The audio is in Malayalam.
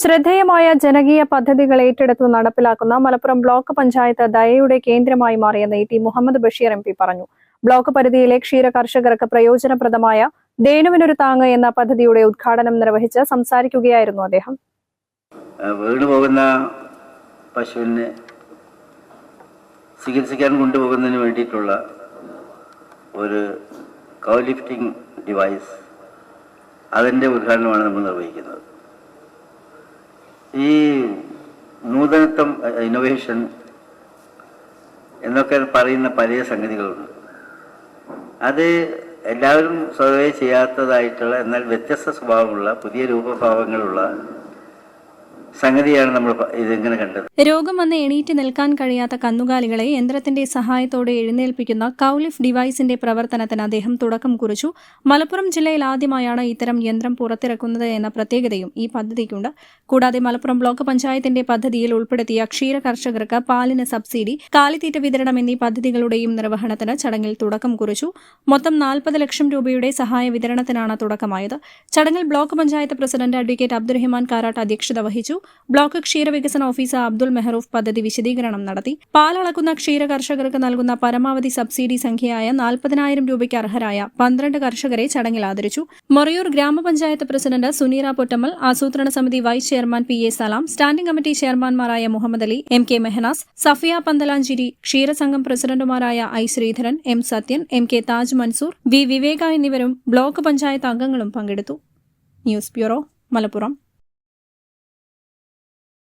ശ്രദ്ധേയമായ ജനകീയ പദ്ധതികൾ ഏറ്റെടുത്ത് നടപ്പിലാക്കുന്ന മലപ്പുറം ബ്ലോക്ക് പഞ്ചായത്ത് ദയയുടെ കേന്ദ്രമായി മാറിയെന്ന് E T Muhammad Basheer M P പറഞ്ഞു. ബ്ലോക്ക് പരിധിയിലെ ക്ഷീര കർഷകർക്ക് പ്രയോജനപ്രദമായ ദേനുവിനൊരു താങ്ങ് എന്ന പദ്ധതിയുടെ ഉദ്ഘാടനം നിർവഹിച്ച് സംസാരിക്കുകയായിരുന്നു അദ്ദേഹം. വീട് പോകുന്ന പശുവിനെ ചികിത്സിക്കാൻ കൊണ്ടുപോകുന്നതിന് വേണ്ടിയിട്ടുള്ള ഒരു കൗ ലിഫ്റ്റിംഗ് ഡിവൈസ് അതിന്റെ ഉദ്ഘാടനമാണ് നമ്മൾ നിർവഹിക്കുന്നത്. ഈ നൂതനത്വം ഇന്നോവേഷൻ എന്നൊക്കെ പറയുന്ന പല സംഗതികളുണ്ട്. അത് എല്ലാവരും സ്വതവേ ചെയ്യാത്തതായിട്ടുള്ള എന്നാൽ വ്യത്യസ്ത സ്വഭാവമുള്ള പുതിയ രൂപഭാവങ്ങളുള്ള സംഗതിയാണ് നമ്മൾ ഇതെങ്ങനെ കണ്ടത്. രോഗം വന്ന് എണീറ്റ് നിൽക്കാൻ കഴിയാത്ത കന്നുകാലികളെ യന്ത്രത്തിന്റെ സഹായത്തോടെ എഴുന്നേൽപ്പിക്കുന്ന കൌലിഫ് ഡിവൈസിന്റെ പ്രവർത്തനത്തിന് അദ്ദേഹം തുടക്കം കുറിച്ചു. മലപ്പുറം ജില്ലയിൽ ആദ്യമായാണ് ഇത്തരം യന്ത്രം പുറത്തിറക്കുന്നത് എന്ന പ്രത്യേകതയും ഈ പദ്ധതിക്കുണ്ട്. കൂടാതെ മലപ്പുറം ബ്ലോക്ക് പഞ്ചായത്തിന്റെ പദ്ധതിയിൽ ഉൾപ്പെടുത്തിയ ക്ഷീര കർഷകർക്ക് പാലിന് സബ്സിഡി കാലിത്തീറ്റ വിതരണം എന്നീ പദ്ധതികളുടെയും നിർവഹണത്തിന് ചടങ്ങിൽ തുടക്കം കുറിച്ചു. മൊത്തം നാൽപ്പത് ലക്ഷം രൂപയുടെ സഹായ വിതരണത്തിനാണ് തുടക്കമായത്. ചടങ്ങിൽ block panchayat president advocate Abdurahiman Karat അധ്യക്ഷത വഹിച്ചു. ബ്ലോക്ക് ക്ഷീരവികസന ഓഫീസർ അബ്ദുൾ മെഹറൂഫ് പദ്ധതി വിശദീകരണം നടത്തി. പാലളക്കുന്ന ക്ഷീര കർഷകർക്ക് നൽകുന്ന പരമാവധി സബ്സിഡി സംഖ്യയായ നാൽപ്പതിനായിരം രൂപയ്ക്ക് അർഹരായ പന്ത്രണ്ട് കർഷകരെ ചടങ്ങിൽ ആദരിച്ചു. മൊറയൂർ ഗ്രാമപഞ്ചായത്ത് പ്രസിഡന്റ് സുനീറ പൊറ്റമ്മൽ ആസൂത്രണ സമിതി vice chairman P A Salam standing committee ചെയർമാൻമാരായ Muhammad Ali M K Mehnaz Safiya Panthalanchiri ക്ഷീരസംഘം പ്രസിഡന്റുമാരായ I Sreedharan M Sathyan M K Taj Mansoor V Viveka എന്നിവരും ബ്ലോക്ക് പഞ്ചായത്ത് അംഗങ്ങളും പങ്കെടുത്തു. News bureau Malappuram.